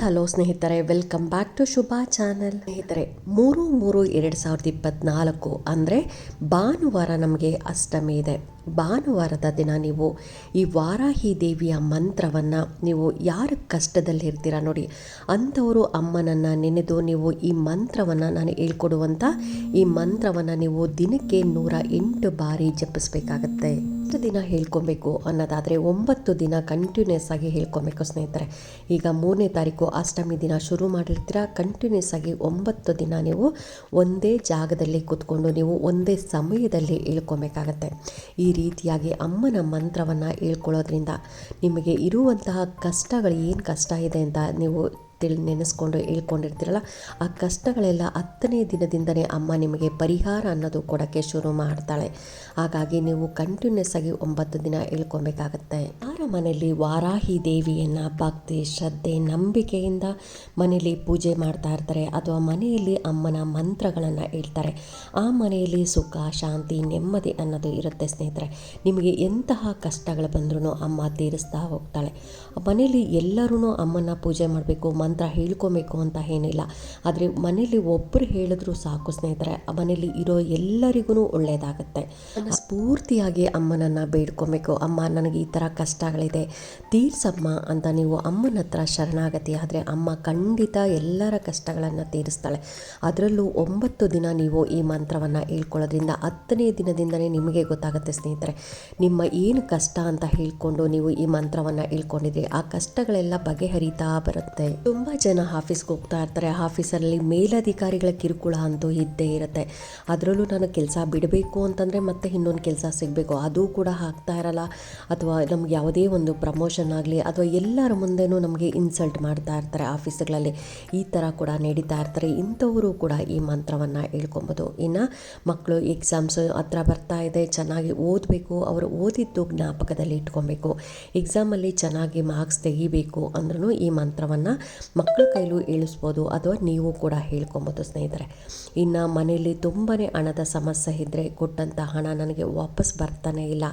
Hello ಸ್ನೇಹಿತರೆ welcome back to Shubha channel ಸ್ನೇಹಿತರೆ, ಮೂರು ಮೂರು ಎರಡು ಸಾವಿರದ ಇಪ್ಪತ್ನಾಲ್ಕು ಅಂದರೆ ಭಾನುವಾರ ನಮಗೆ ಅಷ್ಟಮಿ ಇದೆ. ಭಾನುವಾರದ ದಿನ ನೀವು ಈ ವಾರಾಹಿ ದೇವಿಯ ಮಂತ್ರವನ್ನು ನೀವು ಯಾರ ಕಷ್ಟದಲ್ಲಿರ್ತೀರ ನೋಡಿ, ಅಂಥವರು ಅಮ್ಮನನ್ನು ನೆನೆದು ನೀವು ಈ ಮಂತ್ರವನ್ನು ನಾನು ಹೇಳ್ಕೊಡುವಂಥ ಈ ಮಂತ್ರವನ್ನು ನೀವು ದಿನಕ್ಕೆ ನೂರ ಎಂಟು ಬಾರಿ ಜಪಿಸ್ಬೇಕಾಗತ್ತೆ. ಎಷ್ಟು ದಿನ ಹೇಳ್ಕೊಬೇಕು ಅನ್ನೋದಾದರೆ ಒಂಬತ್ತು ದಿನ ಕಂಟಿನ್ಯೂಸ್ ಆಗಿ ಹೇಳ್ಕೊಬೇಕು ಸ್ನೇಹಿತರೆ. ಈಗ ಮೂರನೇ ತಾರೀಕು ಅಷ್ಟಮಿ ದಿನ ಶುರು ಮಾಡಿರ್ತೀರಾ? ಕಂಟಿನ್ಯೂಸ್ ಆಗಿ ಒಂಬತ್ತು ದಿನ ನೀವು ಒಂದೇ ಜಾಗದಲ್ಲಿ ಕೂತ್ಕೊಂಡು ನೀವು ಒಂದೇ ಸಮಯದಲ್ಲಿ ಹೇಳ್ಕೊಬೇಕಾಗತ್ತೆ. ಈ ರೀತಿಯಾಗಿ ಅಮ್ಮನ ಮಂತ್ರವನ್ನು ಹೇಳ್ಕೊಳ್ಳೋದ್ರಿಂದ ನಿಮಗೆ ಇರುವಂತಹ ಕಷ್ಟಗಳು ಏನು ಕಷ್ಟ ಇದೆ ಅಂತ ನೀವು ತಿಳಿ ನೆನೆಸ್ಕೊಂಡು ಹೇಳ್ಕೊಂಡಿರ್ತೀರಲ್ಲ, ಆ ಕಷ್ಟಗಳೆಲ್ಲ ಹತ್ತನೇ ದಿನದಿಂದನೇ ಅಮ್ಮ ನಿಮಗೆ ಪರಿಹಾರ ಅನ್ನೋದು ಕೊಡೋಕ್ಕೆ ಶುರು ಮಾಡ್ತಾಳೆ. ಹಾಗಾಗಿ ನೀವು ಕಂಟಿನ್ಯೂಸ್ ಆಗಿ ಒಂಬತ್ತು ದಿನ ಹೇಳ್ಕೊಬೇಕಾಗತ್ತೆ. ಯಾರ ಮನೆಯಲ್ಲಿ ವಾರಾಹಿ ದೇವಿಯನ್ನು ಭಕ್ತಿ, ಶ್ರದ್ಧೆ, ನಂಬಿಕೆಯಿಂದ ಮನೆಯಲ್ಲಿ ಪೂಜೆ ಮಾಡ್ತಾ ಇರ್ತಾರೆ. ಅಥವಾ ಮನೆಯಲ್ಲಿ ಅಮ್ಮನ ಮಂತ್ರಗಳನ್ನು ಹೇಳ್ತಾರೆ. ಆ ಮನೆಯಲ್ಲಿ ಸುಖ, ಶಾಂತಿ, ನೆಮ್ಮದಿ ಅನ್ನೋದು ಇರುತ್ತೆ ಸ್ನೇಹಿತರೆ. ನಿಮಗೆ ಎಂತಹ ಕಷ್ಟಗಳು ಬಂದ್ರೂ ಅಮ್ಮ ತೀರಿಸ್ತಾ ಹೋಗ್ತಾಳೆ. ಮನೆಯಲ್ಲಿ ಎಲ್ಲರೂ ಅಮ್ಮನ ಪೂಜೆ ಮಾಡಬೇಕು ಮಂತ್ರ ಹೇಳ್ಕೊಬೇಕು ಅಂತ ಏನಿಲ್ಲ. ಆದರೆ ಮನೇಲಿ ಒಬ್ಬರು ಹೇಳಿದ್ರು ಸಾಕು ಸ್ನೇಹಿತರೆ ಆ ಮನೇಲಿ ಇರೋ ಎಲ್ಲರಿಗೂ ಒಳ್ಳೆಯದಾಗತ್ತೆ ಸ್ಫೂರ್ತಿಯಾಗಿ ಅಮ್ಮನನ್ನು ಬೇಡ್ಕೊಬೇಕು. ಅಮ್ಮ, ನನಗೆ ಈ ಥರ ಕಷ್ಟಗಳಿದೆ, ತೀರ್ಸಮ್ಮ ಅಂತ ನೀವು ಅಮ್ಮನ ಹತ್ರ ಶರಣಾಗತಿ. ಆದರೆ ಅಮ್ಮ ಖಂಡಿತ ಎಲ್ಲರ ಕಷ್ಟಗಳನ್ನು ತೀರಿಸ್ತಾಳೆ. ಅದರಲ್ಲೂ ಒಂಬತ್ತು ದಿನ ನೀವು ಈ ಮಂತ್ರವನ್ನು ಹೇಳ್ಕೊಳ್ಳೋದ್ರಿಂದ, ಹತ್ತನೇ ದಿನದಿಂದಲೇ ನಿಮಗೆ ಗೊತ್ತಾಗುತ್ತೆ ಸ್ನೇಹಿತರೆ, ನಿಮ್ಮ ಏನು ಕಷ್ಟ ಅಂತ ಹೇಳ್ಕೊಂಡು ನೀವು ಈ ಮಂತ್ರವನ್ನು ಹೇಳ್ಕೊಂಡಿದ್ರಿ, ಆ ಕಷ್ಟಗಳೆಲ್ಲ ಬಗೆಹರಿತಾ ಬರುತ್ತೆ. ತುಂಬ ಜನ ಆಫೀಸ್ಗೆ ಹೋಗ್ತಾ ಇರ್ತಾರೆ. ಆಫೀಸಲ್ಲಿ ಮೇಲಧಿಕಾರಿಗಳ ಕಿರುಕುಳ ಅಂತೂ ಇದ್ದೇ ಇರುತ್ತೆ. ಅದರಲ್ಲೂ ನಾನು ಕೆಲಸ ಬಿಡಬೇಕು ಅಂತಂದರೆ ಮತ್ತೆ ಇನ್ನೊಂದು ಕೆಲಸ ಸಿಗಬೇಕು. ಅದು ಕೂಡ ಆಗ್ತಾ ಇರಲ್ಲ. ಅಥವಾ ನಮ್ಗೆ ಯಾವುದೇ ಒಂದು ಪ್ರಮೋಷನ್ ಆಗಲಿ ಅಥವಾ ಎಲ್ಲರ ಮುಂದೆನೂ ನಮಗೆ ಇನ್ಸಲ್ಟ್ ಮಾಡ್ತಾ ಇರ್ತಾರೆ ಆಫೀಸ್ಗಳಲ್ಲಿ. ಈ ಥರ ಕೂಡ ನಡೀತಾ ಇರ್ತಾರೆ. ಇಂಥವರು ಕೂಡ ಈ ಮಂತ್ರವನ್ನು ಹೇಳ್ಕೊಬೋದು. ಇನ್ನು ಮಕ್ಕಳು ಎಕ್ಸಾಮ್ಸ್ ಹತ್ರ ಬರ್ತಾ ಇದೆ. ಚೆನ್ನಾಗಿ ಓದಬೇಕು. ಅವರು ಓದಿದ್ದು ಜ್ಞಾಪಕದಲ್ಲಿ ಇಟ್ಕೊಬೇಕು. ಎಕ್ಸಾಮಲ್ಲಿ ಚೆನ್ನಾಗಿ ಮಾರ್ಕ್ಸ್ ತೆಗಿಬೇಕು ಅಂದ್ರೂ ಈ ಮಂತ್ರವನ್ನು ಮಕ್ಕಳ ಕೈಲೂ ಏಳಿಸ್ಬೋದು ಅಥವಾ ನೀವು ಕೂಡ ಹೇಳ್ಕೊಬೋದು ಸ್ನೇಹಿತರೆ. ಇನ್ನು ಮನೆಯಲ್ಲಿ ತುಂಬಾ ಹಣದ ಸಮಸ್ಯೆ ಇದ್ದರೆ ಕೊಟ್ಟಂಥ ಹಣ ನನಗೆ ವಾಪಸ್ ಬರ್ತಾನೆ ಇಲ್ಲ.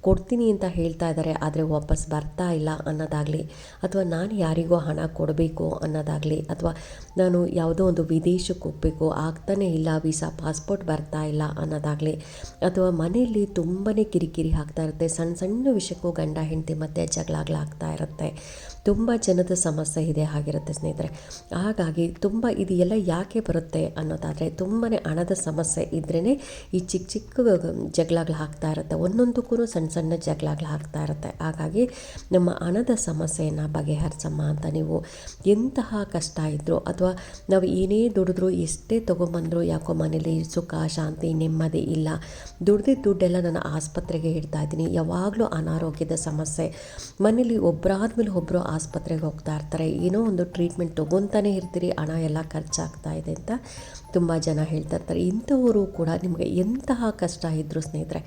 ಕೊಡ್ತೀನಿ ಅಂತ ಹೇಳ್ತಾ ಇದ್ದಾರೆ ಆದರೆ ವಾಪಸ್ ಬರ್ತಾ ಇಲ್ಲ ಅನ್ನೋದಾಗಲಿ, ಅಥವಾ ನಾನು ಯಾರಿಗೋ ಹಣ ಕೊಡಬೇಕು ಅನ್ನೋದಾಗಲಿ, ಅಥವಾ ನಾನು ಯಾವುದೋ ಒಂದು ವಿದೇಶಕ್ಕೆ ಹೋಗಬೇಕು, ಆಗ್ತಾನೆ ಇಲ್ಲ, ವೀಸಾ ಪಾಸ್ಪೋರ್ಟ್ ಬರ್ತಾ ಇಲ್ಲ ಅನ್ನೋದಾಗಲಿ, ಅಥವಾ ಮನೆಯಲ್ಲಿ ತುಂಬನೇ ಕಿರಿಕಿರಿ ಆಗ್ತಾ ಇರುತ್ತೆ, ಸಣ್ಣ ಸಣ್ಣ ವಿಷಯಕ್ಕೂ ಗಂಡ ಹೆಂಡತಿ ಮತ್ತೆ ಜಗಳಾಗ್ಲಾಗ್ತಾ ಇರುತ್ತೆ. ತುಂಬ ಜನದ ಸಮಸ್ಯೆ ಇದೆ ಆಗಿರುತ್ತೆ ಸ್ನೇಹಿತರೆ. ಹಾಗಾಗಿ ತುಂಬ ಇದು ಎಲ್ಲ ಯಾಕೆ ಬರುತ್ತೆ ಅನ್ನೋದಾದರೆ ತುಂಬಾ ಹಣದ ಸಮಸ್ಯೆ ಇದ್ರೇ ಈ ಚಿಕ್ಕ ಚಿಕ್ಕ ಜಗಳಗಳು ಹಾಕ್ತಾ ಇರುತ್ತೆ. ಒಂದೊಂದಕ್ಕೂ ಸಣ್ಣ ಸಣ್ಣ ಜಗಳಗಳು ಹಾಕ್ತಾ ಇರುತ್ತೆ. ಹಾಗಾಗಿ ನಮ್ಮ ಹಣದ ಸಮಸ್ಯೆಯನ್ನು ಬಗೆಹರಿಸಮ್ಮ ಅಂತ ನೀವು ಎಂತಹ ಕಷ್ಟ ಇದ್ದರೂ ಅಥವಾ ನಾವು ಏನೇ ದುಡಿದ್ರೂ ಎಷ್ಟೇ ತೊಗೊಂಬಂದರೂ ಯಾಕೋ ಮನೇಲಿ ಸುಖ, ಶಾಂತಿ, ನೆಮ್ಮದಿ ಇಲ್ಲ. ದುಡ್ದಿದ್ದ ದುಡ್ಡೆಲ್ಲ ನಾನು ಆಸ್ಪತ್ರೆಗೆ ಇಡ್ತಾ ಇದ್ದೀನಿ. ಯಾವಾಗಲೂ ಅನಾರೋಗ್ಯದ ಸಮಸ್ಯೆ. ಮನೇಲಿ ಒಬ್ಬರಾದ್ಮೇಲೆ ಒಬ್ಬರು ಆಸ್ಪತ್ರೆಗೆ ಹೋಗ್ತಾ ಇರ್ತಾರೆ. ಏನೋ ಒಂದು ಟ್ರೀಟ್ಮೆಂಟ್ ತೊಗೊತಾನೆ ಇರ್ತೀರಿ, ಹಣ ಎಲ್ಲ ಖರ್ಚಾಗ್ತಾ ಇದೆ ಅಂತ ತುಂಬ ಜನ ಹೇಳ್ತಾ ಇರ್ತಾರೆ. ಇಂಥವರು ಕೂಡ ನಿಮಗೆ ಎಂತಹ ಕಷ್ಟ ಇದ್ದರೂ ಸ್ನೇಹಿತರೆ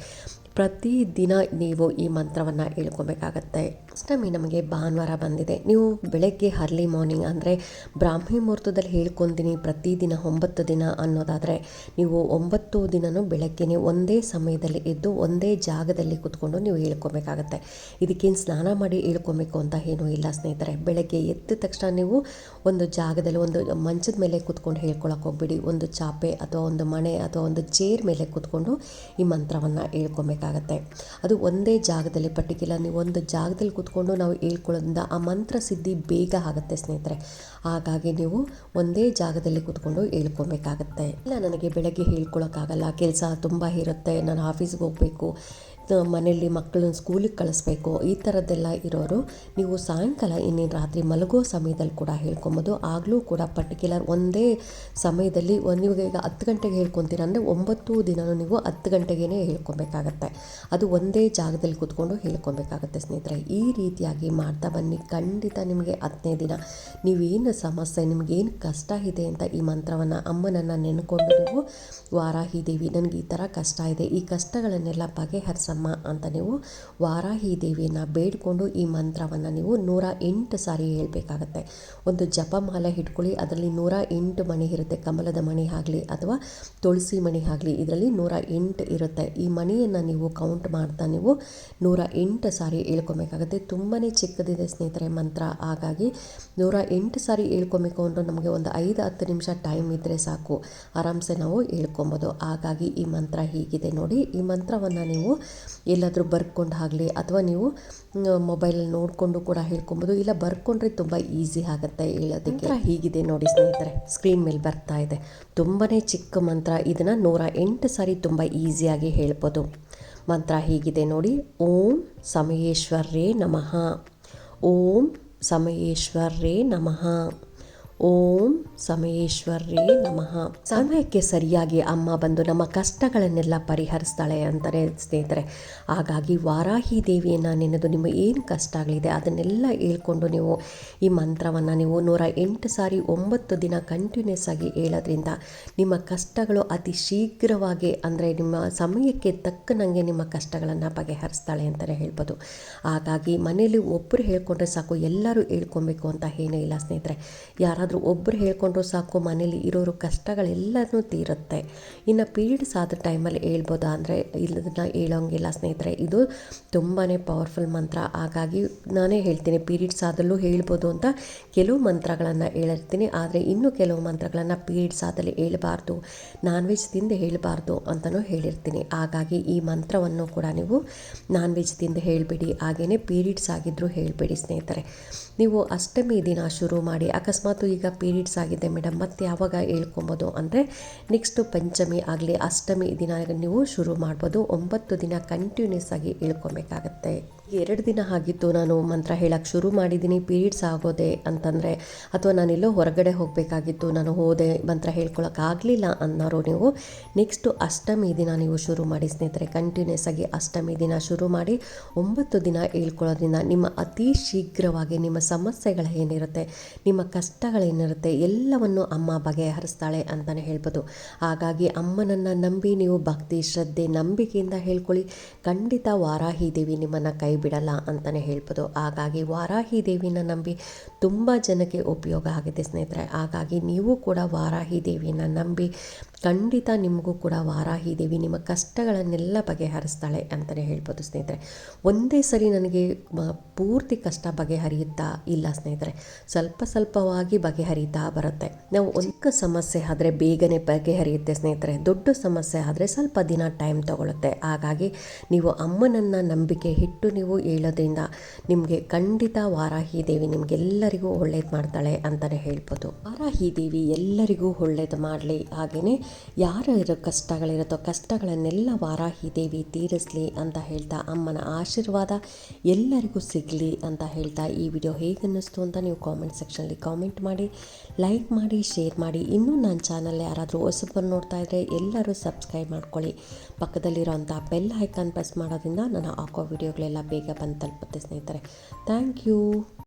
ಪ್ರತಿದಿನ ನೀವು ಈ ಮಂತ್ರವನ್ನು ಹೇಳ್ಕೊಬೇಕಾಗತ್ತೆ. ಅಷ್ಟಮಿ ನಮಗೆ ಭಾನುವಾರ ಬಂದಿದೆ. ನೀವು ಬೆಳಗ್ಗೆ ಅರ್ಲಿ ಮಾರ್ನಿಂಗ್ ಅಂದರೆ ಬ್ರಾಹ್ಮಿ ಮುಹೂರ್ತದಲ್ಲಿ ಹೇಳ್ಕೊತೀನಿ ಪ್ರತಿದಿನ ಒಂಬತ್ತು ದಿನ ಅನ್ನೋದಾದರೆ ನೀವು ಒಂಬತ್ತು ದಿನವೂ ಬೆಳಗ್ಗೆನೆ ಒಂದೇ ಸಮಯದಲ್ಲಿ ಎದ್ದು ಒಂದೇ ಜಾಗದಲ್ಲಿ ಕೂತ್ಕೊಂಡು ನೀವು ಹೇಳ್ಕೊಬೇಕಾಗತ್ತೆ. ಇದಕ್ಕೇನು ಸ್ನಾನ ಮಾಡಿ ಹೇಳ್ಕೊಬೇಕು ಅಂತ ಏನೂ ಇಲ್ಲ ಸ್ನೇಹಿತರೆ. ಬೆಳಗ್ಗೆ ಎದ್ದ ತಕ್ಷಣ ನೀವು ಒಂದು ಜಾಗದಲ್ಲಿ ಒಂದು ಮಂಚದ ಮೇಲೆ ಕೂತ್ಕೊಂಡು ಹೇಳ್ಕೊಳಕ್ಕೆ ಹೋಗ್ಬಿಡಿ. ಒಂದು ಚಾಪೆ ಅಥವಾ ಒಂದು ಮಣೆ ಅಥವಾ ಒಂದು ಚೇರ್ ಮೇಲೆ ಕೂತ್ಕೊಂಡು ಈ ಮಂತ್ರವನ್ನು ಹೇಳ್ಕೊಬೇಕಾಗತ್ತೆ ಅದು ಒಂದೇ ಜಾಗದಲ್ಲಿ ಪರ್ಟಿಕ್ಯುಲರ್ ನೀವು ಒಂದು ಜಾಗದಲ್ಲಿ ಕೂತ್ಕೊಂಡು ನಾವು ಹೇಳ್ಕೊಳ್ಳೋದ್ರಿಂದ ಆ ಮಂತ್ರ ಸಿದ್ಧಿ ಬೇಗ ಆಗುತ್ತೆ ಸ್ನೇಹಿತರೆ. ಹಾಗಾಗಿ ನೀವು ಒಂದೇ ಜಾಗದಲ್ಲಿ ಕೂತ್ಕೊಂಡು ಹೇಳ್ಕೊಬೇಕಾಗತ್ತೆ. ಇಲ್ಲ, ನನಗೆ ಬೆಳಗ್ಗೆ ಹೇಳ್ಕೊಳಕ್ಕಾಗಲ್ಲ, ಕೆಲಸ ತುಂಬ ಇರುತ್ತೆ, ನಾನು ಆಫೀಸ್ಗೆ ಹೋಗಬೇಕು ಮನೆಯಲ್ಲಿ ಮಕ್ಕಳನ್ನ ಸ್ಕೂಲಿಗೆ ಕಳಿಸ್ಬೇಕು. ಈ ಥರದ್ದೆಲ್ಲ ಇರೋರು ನೀವು ಸಾಯಂಕಾಲ ಇನ್ನೇನು ರಾತ್ರಿ ಮಲಗೋ ಸಮಯದಲ್ಲಿ ಕೂಡ ಹೇಳ್ಕೊಬೋದು. ಆಗಲೂ ಕೂಡ ಪರ್ಟಿಕ್ಯುಲರ್ ಒಂದೇ ಸಮಯದಲ್ಲಿ ಒಂದು ನೀವು ಈಗ ಹತ್ತು ಗಂಟೆಗೆ ಹೇಳ್ಕೊತೀರ ಅಂದರೆ ಒಂಬತ್ತು ದಿನವೂ ನೀವು ಹತ್ತು ಗಂಟೆಗೇ ಹೇಳ್ಕೊಬೇಕಾಗತ್ತೆ. ಅದು ಒಂದೇ ಜಾಗದಲ್ಲಿ ಕೂತ್ಕೊಂಡು ಹೇಳ್ಕೊಬೇಕಾಗತ್ತೆ ಸ್ನೇಹಿತರೆ. ಈ ರೀತಿಯಾಗಿ ಮಾಡ್ತಾ ಬನ್ನಿ. ಖಂಡಿತ ನಿಮಗೆ ಹತ್ತನೇ ದಿನ. ನೀವೇನು ಸಮಸ್ಯೆ ನಿಮಗೇನು ಕಷ್ಟ ಇದೆ ಅಂತ ಈ ಮಂತ್ರವನ್ನು ಅಮ್ಮನನ್ನು ನೆನ್ಕೊಂಡು ನೀವು ವಾರಾಹಿ ದೇವಿ, ನನಗೆ ಈ ಥರ ಕಷ್ಟ ಇದೆ. ಈ ಕಷ್ಟಗಳನ್ನೆಲ್ಲ ಬಗೆಹರಿಸ ಕಾಣಿಸಮ್ಮ ಅಂತ ನೀವು ವಾರಾಹಿ ದೇವಿಯನ್ನು ಬೇಡಿಕೊಂಡು ಈ ಮಂತ್ರವನ್ನು ನೀವು ನೂರ ಎಂಟು ಸಾರಿ ಹೇಳಬೇಕಾಗತ್ತೆ. ಒಂದು ಜಪಮಾಲೆ ಹಿಡ್ಕೊಳ್ಳಿ ಅದರಲ್ಲಿ ನೂರ ಎಂಟು ಮಣಿ ಇರುತ್ತೆ. ಕಮಲದ ಮಣಿ ಆಗಲಿ ಅಥವಾ ತುಳಸಿ ಮಣಿ ಆಗಲಿ, ಇದರಲ್ಲಿ ನೂರ ಎಂಟು ಇರುತ್ತೆ. ಈ ಮಣಿಯನ್ನು ನೀವು ಕೌಂಟ್ ಮಾಡ್ತಾ ನೀವು ನೂರ ಎಂಟು ಸಾರಿ ಹೇಳ್ಕೊಬೇಕಾಗತ್ತೆ. ತುಂಬಾ ಚಿಕ್ಕದಿದೆ ಸ್ನೇಹಿತರೆ ಮಂತ್ರ. ಹಾಗಾಗಿ ನೂರ ಎಂಟು ಸಾರಿ ಹೇಳ್ಕೊಬೇಕು ಅಂದ್ರೆ ನಮಗೆ ಒಂದು ಐದು, ಹತ್ತು ನಿಮಿಷ ಟೈಮ್ ಇದ್ದರೆ ಸಾಕು. ಆರಾಮ್ಸೆ ನಾವು ಹೇಳ್ಕೊಬೋದು. ಹಾಗಾಗಿ ಈ ಮಂತ್ರ ಹೀಗಿದೆ ನೋಡಿ. ಈ ಮಂತ್ರವನ್ನು ನೀವು ಎಲ್ಲಾದರೂ ಬರ್ಕೊಂಡು ಆಗಲಿ ಅಥವಾ ನೀವು ಮೊಬೈಲಲ್ಲಿ ನೋಡಿಕೊಂಡು ಕೂಡ ಹೇಳ್ಕೊಬೋದು. ಇಲ್ಲ ಬರ್ಕೊಂಡ್ರೆ ತುಂಬ ಈಸಿ ಆಗುತ್ತೆ ಹೇಳೋದಕ್ಕೆ. ಹೀಗಿದೆ ನೋಡಿ ಸ್ನೇಹಿತರೆ. ಸ್ಕ್ರೀನ್ ಮೇಲೆ ಬರ್ತಾ ಇದೆ. ತುಂಬಾ ಚಿಕ್ಕ ಮಂತ್ರ. ಇದನ್ನು ನೂರ ಎಂಟು ಸಾರಿ ತುಂಬ ಈಸಿಯಾಗಿ ಹೇಳ್ಬೋದು. ಮಂತ್ರ ಹೀಗಿದೆ ನೋಡಿ. ಓಂ ಸಮಯೇಶ್ವರೇ ನಮಃ. ಓಂ ಸಮಯೇಶ್ವರೇ ನಮಃ. ಓಂ ಸಮೇಶ್ವರೇ ನಮಃ. ಸಮಯಕ್ಕೆ ಸರಿಯಾಗಿ ಅಮ್ಮ ಬಂದು ನಮ್ಮ ಕಷ್ಟಗಳನ್ನೆಲ್ಲ ಪರಿಹರಿಸ್ತಾಳೆ ಅಂತಾರೆ ಸ್ನೇಹಿತರೆ. ಹಾಗಾಗಿ ವಾರಾಹಿ ದೇವಿಯನ್ನು ನೆನೆದು ನಿಮ್ಮ ಏನು ಕಷ್ಟ ಆಗಲಿದೆ ಅದನ್ನೆಲ್ಲ ಹೇಳ್ಕೊಂಡು ನೀವು ಈ ಮಂತ್ರವನ್ನು ನೀವು ನೂರ ಎಂಟು ಸಾರಿ ಒಂಬತ್ತು ದಿನ ಕಂಟಿನ್ಯೂಸ್ ಆಗಿ ಹೇಳೋದ್ರಿಂದ ನಿಮ್ಮ ಕಷ್ಟಗಳು ಅತಿ ಶೀಘ್ರವಾಗಿ ಅಂದರೆ ನಿಮ್ಮ ಸಮಯಕ್ಕೆ ತಕ್ಕನಂಗೆ ನಿಮ್ಮ ಕಷ್ಟಗಳನ್ನು ಬಗೆಹರಿಸ್ತಾಳೆ ಅಂತಲೇ ಹೇಳ್ಬೋದು. ಹಾಗಾಗಿ ಮನೆಯಲ್ಲಿ ಒಬ್ಬರು ಹೇಳ್ಕೊಂಡ್ರೆ ಸಾಕು, ಎಲ್ಲರೂ ಹೇಳ್ಕೊಬೇಕು ಅಂತ ಏನೂ ಇಲ್ಲ ಸ್ನೇಹಿತರೆ. ಯಾರಾದರೂ ಒಬ್ಬರು ಹೇಳ್ಕೊಂಡ್ರು ಸಾಕು, ಮನೇಲಿ ಇರೋರು ಕಷ್ಟಗಳೆಲ್ಲನೂ ತೀರುತ್ತೆ. ಇನ್ನು ಪೀರಿಯಡ್ಸ್ ಆದ ಟೈಮಲ್ಲಿ ಹೇಳ್ಬೋದಾ ಅಂದರೆ, ಇಲ್ಲದನ್ನ ಹೇಳೋಂಗಿಲ್ಲ ಸ್ನೇಹಿತರೆ. ಇದು ತುಂಬಾ ಪವರ್ಫುಲ್ ಮಂತ್ರ. ಹಾಗಾಗಿ ನಾನೇ ಹೇಳ್ತೀನಿ, ಪೀರಿಯಡ್ಸ್ ಆದಲ್ಲೂ ಹೇಳ್ಬೋದು ಅಂತ ಕೆಲವು ಮಂತ್ರಗಳನ್ನು ಹೇಳಿರ್ತೀನಿ ಆದರೆ ಇನ್ನೂ ಕೆಲವು ಮಂತ್ರಗಳನ್ನು ಪೀರಿಯಡ್ಸ್ ಆದಲ್ಲಿ ಹೇಳಬಾರ್ದು ನಾನ್ ವೆಜ್ ತಿಂದು ಹೇಳಬಾರ್ದು ಅಂತಲೂ ಹೇಳಿರ್ತೀನಿ. ಹಾಗಾಗಿ ಈ ಮಂತ್ರವನ್ನು ಕೂಡ ನೀವು ನಾನ್ ವೆಜ್ ತಿಂದು ಹೇಳಬೇಡಿ. ಹಾಗೆಯೇ ಪೀರಿಯಡ್ಸ್ ಆಗಿದ್ದರೂ ಹೇಳಬೇಡಿ ಸ್ನೇಹಿತರೆ. ನೀವು ಅಷ್ಟಮಿ ದಿನ ಶುರು ಮಾಡಿ, ಅಕಸ್ಮಾತ್ ಈಗ ಪೀರಿಯಡ್ಸ್ ಆಗಿದೆ ಮೇಡಮ್. ಮತ್ತೆ ಯಾವಾಗ ಹೇಳ್ಕೊಬೋದು ಅಂದರೆ ನೆಕ್ಸ್ಟು ಪಂಚಮಿ ಆಗಲಿ, ಅಷ್ಟಮಿ ದಿನ ನೀವು ಶುರು ಮಾಡ್ಬೋದು. ಒಂಬತ್ತು ದಿನ ಕಂಟಿನ್ಯೂಸ್ ಆಗಿ ಹೇಳ್ಕೊಬೇಕಾಗತ್ತೆ. ಎರಡು ದಿನ ಆಗಿತ್ತು ನಾನು ಮಂತ್ರ ಹೇಳಕ್ಕೆ ಶುರು ಮಾಡಿದ್ದೀನಿ. ಪೀರಿಯಡ್ಸ್ ಆಗೋದೆ ಅಂತಂದರೆ ಅಥವಾ ನಾನೆಲ್ಲೋ ಹೊರಗಡೆ ಹೋಗಬೇಕಾಗಿತ್ತು, ನಾನು ಹೋದೆ ಮಂತ್ರ ಹೇಳ್ಕೊಳಕ್ಕಾಗಲಿಲ್ಲ ಅನ್ನೋರು ನೀವು ನೆಕ್ಸ್ಟು ಅಷ್ಟಮಿ ದಿನ ನೀವು ಶುರು ಮಾಡಿ ಸ್ನೇಹಿತರೆ. ಕಂಟಿನ್ಯೂಸ್ ಆಗಿ ಅಷ್ಟಮಿ ದಿನ ಶುರು ಮಾಡಿ ಒಂಬತ್ತು ದಿನ ಹೇಳ್ಕೊಳ್ಳೋದ್ರಿಂದ ನಿಮ್ಮ ಅತಿ ಶೀಘ್ರವಾಗಿ ನಿಮ್ಮ ಸಮಸ್ಯೆಗಳು ಏನಿರುತ್ತೆ, ನಿಮ್ಮ ಕಷ್ಟಗಳೇನಿರುತ್ತೆ ಎಲ್ಲವನ್ನು ಅಮ್ಮ ಬಗೆಹರಿಸ್ತಾಳೆ ಅಂತಲೇ ಹೇಳ್ಬೋದು. ಹಾಗಾಗಿ ಅಮ್ಮನನ್ನು ನಂಬಿ ನೀವು ಭಕ್ತಿ, ಶ್ರದ್ಧೆ, ನಂಬಿಕೆಯಿಂದ ಹೇಳ್ಕೊಳ್ಳಿ. ಖಂಡಿತ ವಾರಾಹಿ ದೇವಿ ನಿಮ್ಮನ್ನು ಕೈ ಬಿಡಲ್ಲ ಅಂತಲೇ ಹೇಳ್ಬೋದು. ಹಾಗಾಗಿ ವಾರಾಹಿ ದೇವಿನ ನಂಬಿ ತುಂಬ ಜನಕ್ಕೆ ಉಪಯೋಗ ಆಗಿದೆ ಸ್ನೇಹಿತರೆ. ಹಾಗಾಗಿ ನೀವು ಕೂಡ ವಾರಾಹಿ ದೇವಿನ ನಂಬಿ ಖಂಡಿತ ನಿಮಗೂ ಕೂಡ ವಾರಾಹಿ ದೇವಿ ನಿಮ್ಮ ಕಷ್ಟಗಳನ್ನೆಲ್ಲ ಬಗೆಹರಿಸ್ತಾಳೆ ಅಂತಲೇ ಹೇಳ್ಬೋದು ಸ್ನೇಹಿತರೆ. ಒಂದೇ ಸರಿ ನನಗೆ ಪೂರ್ತಿ ಕಷ್ಟ ಬಗೆಹರಿಯುತ್ತಾ ಇಲ್ಲ ಸ್ನೇಹಿತರೆ. ಸ್ವಲ್ಪ ಸ್ವಲ್ಪವಾಗಿ ಬಗೆಹರಿತಾ ಬರುತ್ತೆ. ನಾವು ಒಂದು ಸಮಸ್ಯೆ ಆದರೆ ಬೇಗನೆ ಬಗೆಹರಿಯುತ್ತೆ ಸ್ನೇಹಿತರೆ. ದೊಡ್ಡ ಸಮಸ್ಯೆ ಆದರೆ ಸ್ವಲ್ಪ ದಿನ ಟೈಮ್ ತಗೊಳುತ್ತೆ. ಹಾಗಾಗಿ ನೀವು ಅಮ್ಮನನ್ನು ನಂಬಿಕೆ ಇಟ್ಟು ನೀವು ಹೇಳೋದ್ರಿಂದ ನಿಮಗೆ ಖಂಡಿತ ವಾರಾಹಿ ದೇವಿ ನಿಮಗೆಲ್ಲರಿಗೂ ಒಳ್ಳೇದು ಮಾಡ್ತಾಳೆ ಅಂತಲೇ ಹೇಳ್ಬೋದು. ವಾರಾಹಿ ದೇವಿ ಎಲ್ಲರಿಗೂ ಒಳ್ಳೇದು ಮಾಡಲಿ. ಹಾಗೆಯೇ ಯಾರ ಕಷ್ಟಗಳಿರುತ್ತೋ ಕಷ್ಟಗಳನ್ನೆಲ್ಲ ವಾರಾಹಿ ದೇವಿ ತೀರಿಸಲಿ ಅಂತ ಹೇಳ್ತಾ ಅಮ್ಮನ ಆಶೀರ್ವಾದ ಎಲ್ಲರಿಗೂ ಸಿಗಲಿ ಅಂತ ಹೇಳ್ತಾ ಈ ವಿಡಿಯೋ ಹೇಗೆ ಅನ್ನಿಸ್ತು ಅಂತ ನೀವು ಕಾಮೆಂಟ್ ಸೆಕ್ಷನಲ್ಲಿ ಕಾಮೆಂಟ್ ಮಾಡಿ ಲೈಕ್ ಮಾಡಿ ಶೇರ್ ಮಾಡಿ. ಇನ್ನೂ ನನ್ನ ಚಾನಲ್ ಯಾರಾದರೂ ಹೊಸಬರು ನೋಡ್ತಾ ಇದ್ದರೆ ಎಲ್ಲರೂ ಸಬ್ಸ್ಕ್ರೈಬ್ ಮಾಡ್ಕೊಳ್ಳಿ. ಪಕ್ಕದಲ್ಲಿರೋಂಥ ಬೆಲ್ ಐಕಾನ್ ಪ್ರೆಸ್ ಮಾಡೋದ್ರಿಂದ ನಾನು ಹಾಕೋ ವಿಡಿಯೋಗಳೆಲ್ಲ ಬೇಗ ಬಂದು ತಲುಪುತ್ತೆ ಸ್ನೇಹಿತರೆ. Thank you